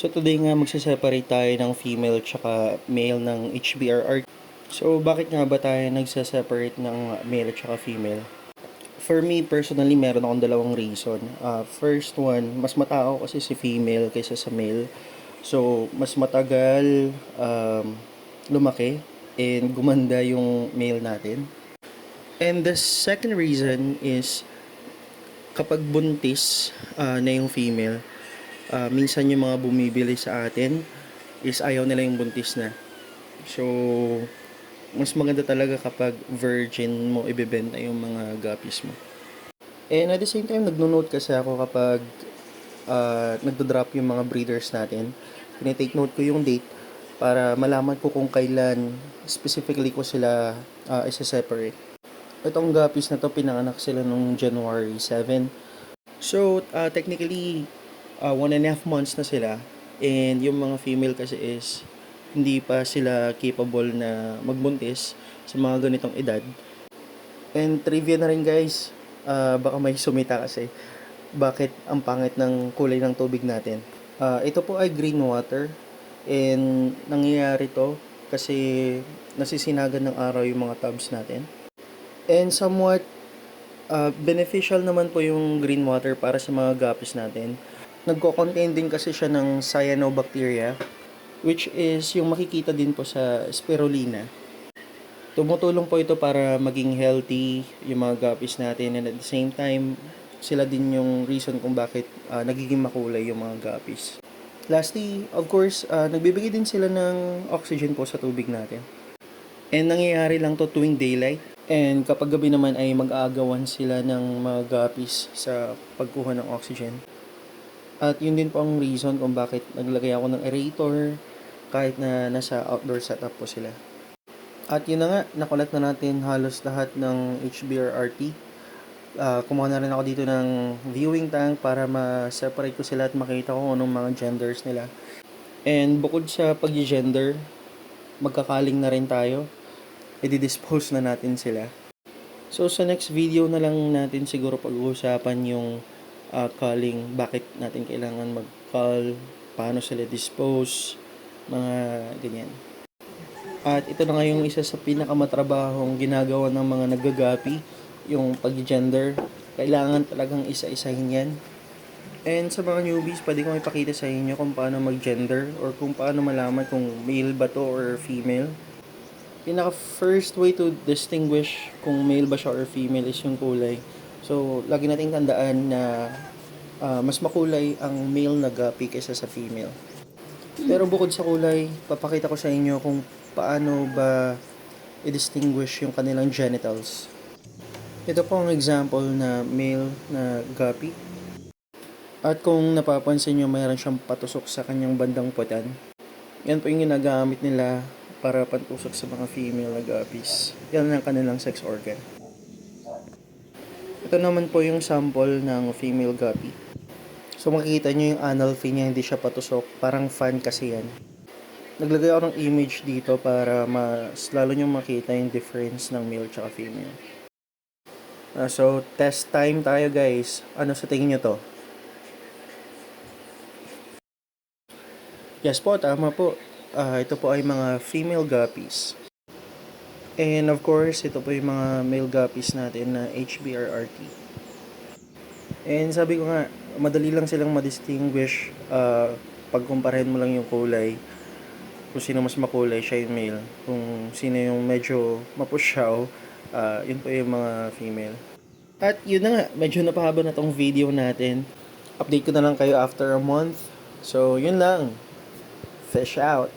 So today nga magse-separate tayo ng female tsaka male ng HBRR. So bakit nga ba tayo nagse-separate ng male tsaka female? For me personally, meron akong dalawang reason. Uh, first one, mas matao kasi si female kaysa sa male. So mas matagal um, lumaki and gumanda yung male natin. And the second reason is kapag buntis ah, na yung female, ah, minsan yung mga bumibili sa atin is ayaw nila yung buntis na. So, mas maganda talaga kapag virgin mo ibebenta yung mga guppies mo. And at the same time, nagno-note kasi ako kapag uh, nagdo-drop yung mga breeders natin. Tinitake note ko yung date para malaman ko kung kailan specifically ko sila uh, isa-separate. Itong guppies na to, pinanganak sila nung January 7. So, uh, technically, uh, one and a half months na sila. And yung mga female kasi is hindi pa sila capable na magbuntis sa mga ganitong edad. And trivia na rin guys, uh, baka may sumita kasi bakit ang pangit ng kulay ng tubig natin. Uh, ito po ay green water and nangyayari to kasi nasisinagan ng araw yung mga tubs natin. And somewhat uh, beneficial naman po yung green water para sa mga guppies natin. Nagko-contain din kasi siya ng cyanobacteria which is yung makikita din po sa spirulina. Tumutulong po ito para maging healthy yung mga guppies natin and at the same time sila din yung reason kung bakit uh, nagiging makulay yung mga guppies. Lastly, of course, uh, nagbibigay din sila ng oxygen po sa tubig natin. And nangyayari lang to tuwing daylight. And kapag gabi naman ay mag-aagawan sila ng mga guppies sa pagkuha ng oxygen. At yun din po ang reason kung bakit naglagay ako ng aerator kahit na nasa outdoor setup po sila. At yun na nga, nakulat na natin halos lahat ng HBRRT. Uh, kumuha na rin ako dito ng viewing tank para ma-separate ko sila at makita ko anong mga genders nila. And bukod sa pag-gender, magkakaling na rin tayo. I-dispose na natin sila. So sa next video na lang natin siguro pag-uusapan yung uh, calling, bakit natin kailangan mag-call, paano sila dispose, mga ganyan. At ito na nga yung isa sa pinakamatrabahong ginagawa ng mga naggagapi, yung pag-gender. Kailangan talagang isa-isahin yan. And sa mga newbies, pwede kong ipakita sa inyo kung paano mag-gender or kung paano malaman kung male ba to or female. Pinaka first way to distinguish kung male ba siya or female is yung kulay. So, lagi nating tandaan na uh, mas makulay ang male na gapi kaysa sa female. Pero bukod sa kulay, papakita ko sa inyo kung paano ba i-distinguish yung kanilang genitals. Ito po ang example na male na gapi. At kung napapansin nyo, mayroon siyang patusok sa kanyang bandang putan. Yan po yung ginagamit nila para pantusok sa mga female na guppies. Yan ang kanilang sex organ. Ito naman po yung sample ng female guppy. So makikita nyo yung anal fin niya, hindi siya patusok. Parang fan kasi yan. Naglagay ako ng image dito para mas lalo nyo makita yung difference ng male at female. Uh, so, test time tayo guys. Ano sa tingin nyo to? Yes po, tama po. Uh, ito po ay mga female guppies. And of course, ito po yung mga male guppies natin na HBRRT. And sabi ko nga, madali lang silang ma-distinguish uh, pagkumparahin mo lang yung kulay. Kung sino mas makulay, siya yung male. Kung sino yung medyo mapusyaw, uh, yun po yung mga female. At yun na nga, medyo napahaba na tong video natin. Update ko na lang kayo after a month. So, yun lang. Fish out.